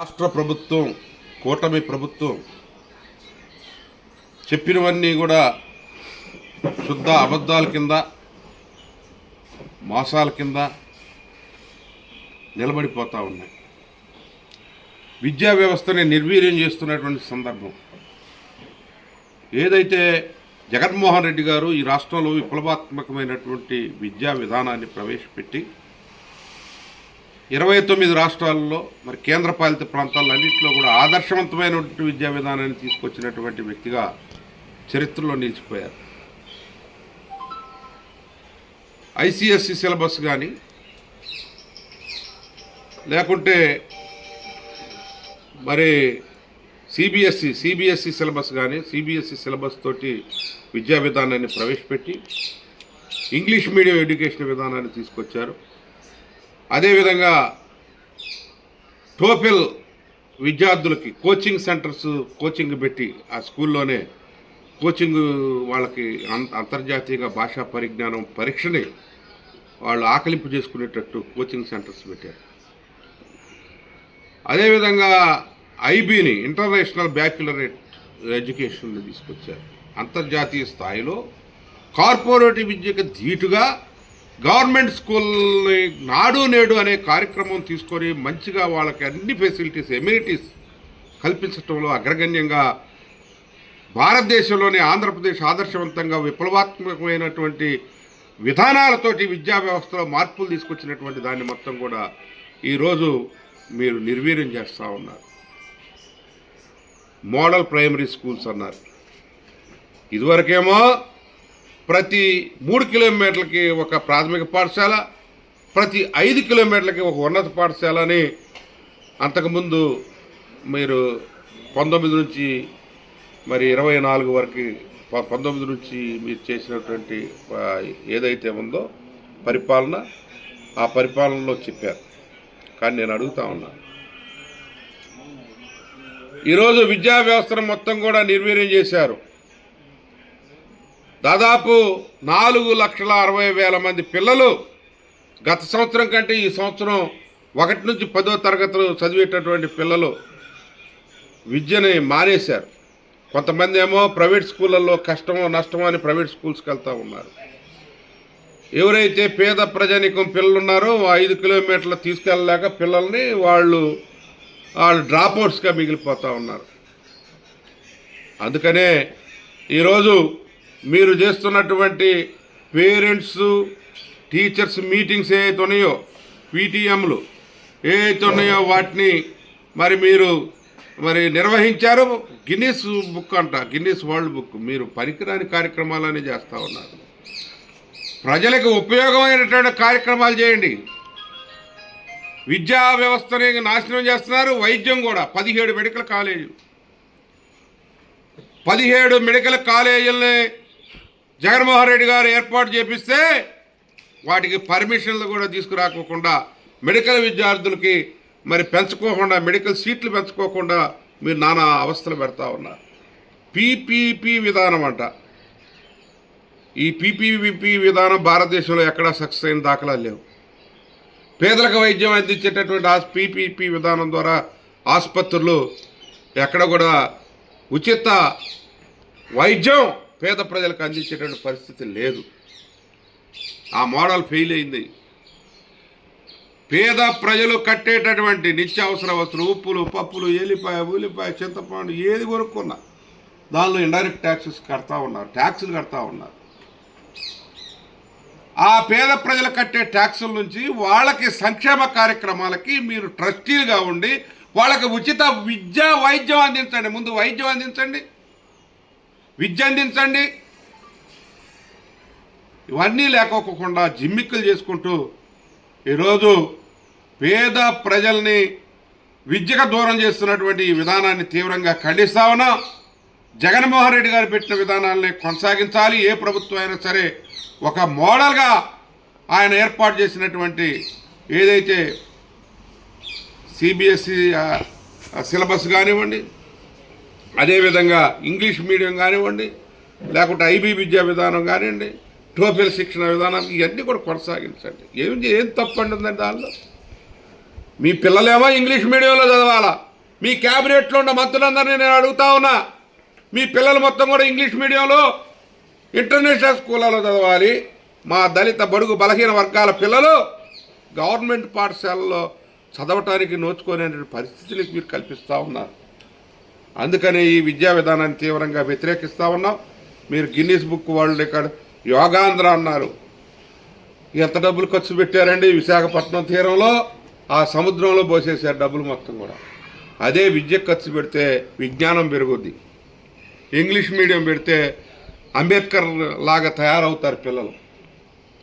రాష్ట్ర ప్రభుత్వం కూటమి ప్రభుత్వం చెప్పినవన్నీ కూడా శుద్ధ అబద్ధాల కింద మోసాల కింద నిలబడిపోతూ ఉన్నాయి. విద్యా వ్యవస్థని నిర్వీర్యం చేస్తున్నటువంటి సందర్భం. ఏదైతే జగన్మోహన్ రెడ్డి గారు ఈ రాష్ట్రంలో విప్లవాత్మకమైనటువంటి విద్యా విధానాన్ని ప్రవేశపెట్టి ఇరవై తొమ్మిది రాష్ట్రాల్లో మరి కేంద్రపాలిత ప్రాంతాలన్నింటిలో కూడా ఆదర్శవంతమైనటువంటి విద్యా విధానాన్ని తీసుకొచ్చినటువంటి వ్యక్తిగా చరిత్రలో నిలిచిపోయారు. ఐసిఎస్సి సిలబస్ కానీ లేకుంటే మరి సిబిఎస్సి సిబిఎస్సి సిలబస్ కానీ సిబిఎస్సి సిలబస్ తోటి విద్యా విధానాన్ని ప్రవేశపెట్టి ఇంగ్లీష్ మీడియం ఎడ్యుకేషన్ విధానాన్ని తీసుకొచ్చారు. అదేవిధంగా టోఫెల్ విద్యార్థులకి కోచింగ్ సెంటర్స్ కోచింగ్ పెట్టి ఆ స్కూల్లోనే కోచింగ్ వాళ్ళకి అం- అంతర్జాతీయ భాషా పరిజ్ఞానం పరీక్షని వాళ్ళు ఆకలింపు చేసుకునేటట్టు కోచింగ్ సెంటర్స్ పెట్టారు. అదేవిధంగా ఐబీని ఇంటర్నేషనల్ బ్యాక్యులరేట్ ఎడ్యుకేషన్ని తీసుకొచ్చారు. అంతర్జాతీయ స్థాయిలో కార్పొరేటివ్ విద్యకు ధీటుగా గవర్నమెంట్ స్కూల్ని నాడు నేడు అనే కార్యక్రమం తీసుకొని మంచిగా వాళ్ళకి అన్ని ఫెసిలిటీస్ ఎమ్యూనిటీస్ కల్పించడంలో అగ్రగణ్యంగా భారతదేశంలోని ఆంధ్రప్రదేశ్ ఆదర్శవంతంగా విప్లవాత్మకమైనటువంటి విధానాలతోటి విద్యా వ్యవస్థలో మార్పులు తీసుకొచ్చినటువంటి దాన్ని మొత్తం కూడా ఈరోజు మీరు నిర్వీర్యం చేస్తూ ఉన్నారు. మోడల్ ప్రైమరీ స్కూల్స్ అన్నారు. ఇదివరకేమో ప్రతి మూడు కిలోమీటర్లకి ఒక ప్రాథమిక పాఠశాల ప్రతి ఐదు కిలోమీటర్లకి ఒక ఉన్నత పాఠశాల అని అంతకుముందు మీరు పంతొమ్మిది నుంచి మరి ఇరవై నాలుగు వరకు ప- పంతొమ్మిది నుంచి మీరు చేసినటువంటి ఏదైతే ఉందో పరిపాలన ఆ పరిపాలనలో చెప్పారు. కానీ నేను అడుగుతా ఉన్నాను ఈరోజు విద్యా వ్యవస్థను మొత్తం కూడా నిర్వీర్యం చేశారు. దాదాపు నాలుగు లక్షల అరవై వేల మంది పిల్లలు గత సంవత్సరం కంటే ఈ సంవత్సరం ఒకటి నుంచి పదో తరగతులు చదివేటటువంటి పిల్లలు విద్యని మానేశారు. కొంతమంది ఏమో ప్రైవేట్ స్కూళ్ళల్లో కష్టమో నష్టమో అని ప్రైవేట్ స్కూల్స్కి వెళ్తూ ఉన్నారు. ఎవరైతే పేద ప్రజానికం పిల్లలు ఉన్నారో ఆ ఐదు కిలోమీటర్లు తీసుకెళ్ళలేక పిల్లల్ని వాళ్ళు వాళ్ళు డ్రాప్అవుట్స్గా మిగిలిపోతూ ఉన్నారు. అందుకనే ఈరోజు మీరు చేస్తున్నటువంటి పేరెంట్స్ టీచర్స్ మీటింగ్స్ ఏవైతే ఉన్నాయో పీటీఎంలు ఏవైతే ఉన్నాయో వాటిని మరి మీరు మరి నిర్వహించారు? గిన్నీస్ బుక్ అంట గిన్నీస్ వరల్డ్ బుక్. మీరు పనికిరాని కార్యక్రమాలని చేస్తూ ఉన్నారు. ప్రజలకు ఉపయోగమైనటువంటి కార్యక్రమాలు చేయండి. విద్యా వ్యవస్థని నాశనం చేస్తున్నారు. వైద్యం కూడా. పదిహేడు మెడికల్ కాలేజీలు. పదిహేడు మెడికల్ కాలేజీలని జగన్మోహన్ రెడ్డి గారు ఏర్పాటు చేపిస్తే వాటికి పర్మిషన్లు కూడా తీసుకురాకోకుండా మెడికల్ విద్యార్థులకి మరి పెంచుకోకుండా మెడికల్ సీట్లు పెంచుకోకుండా మీరు నానా అవస్థలు పెడతా ఉన్నారు. పీపీపీ విధానం అంట. ఈ పీపీపీ విధానం భారతదేశంలో ఎక్కడా సక్సెస్ అయిన దాఖలా లేవు. పేదలకు వైద్యం అందించేటటువంటి ఆ పీపీపీ విధానం ద్వారా ఆసుపత్రులు ఎక్కడ కూడా ఉచిత వైద్యం పేద ప్రజలకు అందించేటువంటి పరిస్థితి లేదు. ఆ మోడల్ ఫెయిల్ అయింది. పేద ప్రజలు కట్టేటటువంటి నిత్యావసర వస్తువులు ఉప్పులు పప్పులు ఎల్లిపాయ ఉల్లిపాయ చింతపండు ఏది కొనుక్కున్నా దానిలో ఇండైరెక్ట్ ట్యాక్సెస్ కడతా ఉన్నారు ట్యాక్సులు కడతా ఉన్నారు. ఆ పేద ప్రజలు కట్టే ట్యాక్సుల నుంచి వాళ్ళకి సంక్షేమ కార్యక్రమాలకి మీరు ట్రస్టీలుగా ఉండి వాళ్ళకి ఉచిత విద్య వైద్యం అందించండి. ముందు వైద్యం అందించండి. విద్య అందించండి ఇవన్నీ లేకోకుండా జిమ్మిక్కులు చేసుకుంటూ ఈరోజు పేద ప్రజల్ని విద్యకు దూరం చేస్తున్నటువంటి ఈ విధానాన్ని తీవ్రంగా ఖండిస్తా ఉన్నాం. జగన్మోహన్ రెడ్డి గారు పెట్టిన విధానాలని కొనసాగించాలి. ఏ ప్రభుత్వం అయినా సరే ఒక మోడల్గా ఆయన ఏర్పాటు చేసినటువంటి ఏదైతే సిబిఎస్ఈ సిలబస్ కానివ్వండి అదేవిధంగా ఇంగ్లీష్ మీడియం కానివ్వండి లేకుంటే ఐబీ విద్యా విధానం కానివ్వండి టోఫెల్ శిక్షణ విధానం ఇవన్నీ కూడా కొనసాగించండి. ఏం ఏం తప్పు ఉంటుందండి దానిలో? మీ పిల్లలేమో ఇంగ్లీష్ మీడియంలో చదవాలా? మీ క్యాబినెట్లో ఉన్న మంత్రులందరినీ నేను అడుగుతా ఉన్నా. మీ పిల్లలు మొత్తం కూడా ఇంగ్లీష్ మీడియంలో ఇంటర్నేషనల్ స్కూళ్ళలో చదవాలి. మా దళిత బడుగు బలహీన వర్గాల పిల్లలు గవర్నమెంట్ పాఠశాలలో చదవటానికి నోచుకునే పరిస్థితులకు మీరు కల్పిస్తూ ఉన్నారు. అందుకనే ఈ విద్యా విధానాన్ని తీవ్రంగా వ్యతిరేకిస్తూ ఉన్నాం. మీరు Guinness book world record Yogandhra అన్నారు. ఎంత డబ్బులు ఖర్చు పెట్టారండి విశాఖపట్నం తీరంలో? ఆ సముద్రంలో పోసేసారు డబ్బులు మొత్తం కూడా. అదే విద్య ఖర్చు పెడితే విజ్ఞానం పెరుగుద్ది. ఇంగ్లీష్ మీడియం పెడితే అంబేద్కర్ లాగా తయారవుతారు పిల్లలు.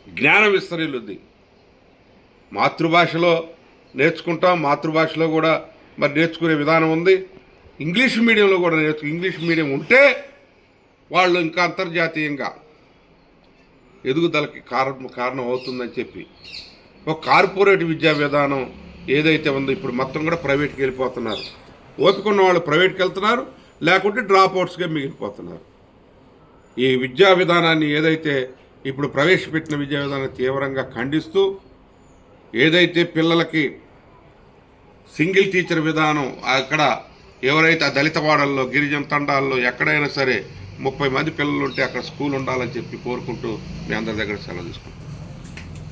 జ్ఞానం విస్తరిల్లుద్ది. మాతృభాషలో నేర్చుకుంటాం. మాతృభాషలో కూడా మరి నేర్చుకునే విధానం ఉంది. ఇంగ్లీష్ మీడియంలో కూడా నేర్చు ఇంగ్లీష్ మీడియం ఉంటే వాళ్ళు ఇంకా అంతర్జాతీయంగా ఎదుగుదలకి కారణం కారణం అవుతుందని చెప్పి ఒక కార్పొరేట్ విద్యా విధానం ఏదైతే ఉందో ఇప్పుడు మొత్తం కూడా ప్రైవేట్కి వెళ్ళిపోతున్నారు. ఓపిక ఉన్న వాళ్ళు ప్రైవేట్కి వెళ్తున్నారు లేకుంటే డ్రాప్ అవుట్స్గా మిగిలిపోతున్నారు. ఈ విద్యా విధానాన్ని ఏదైతే ఇప్పుడు ప్రవేశపెట్టిన విద్యా విధానాన్ని తీవ్రంగా ఖండిస్తూ ఏదైతే పిల్లలకి సింగిల్ టీచర్ విధానం అక్కడ ఎవరైతే ఆ దళిత వాడల్లో గిరిజన తండాల్లో ఎక్కడైనా సరే ముప్పై మంది పిల్లలు ఉంటే అక్కడ స్కూల్ ఉండాలని చెప్పి కోరుకుంటూ మీ అందరి దగ్గర సెలవు తీసుకుంటాం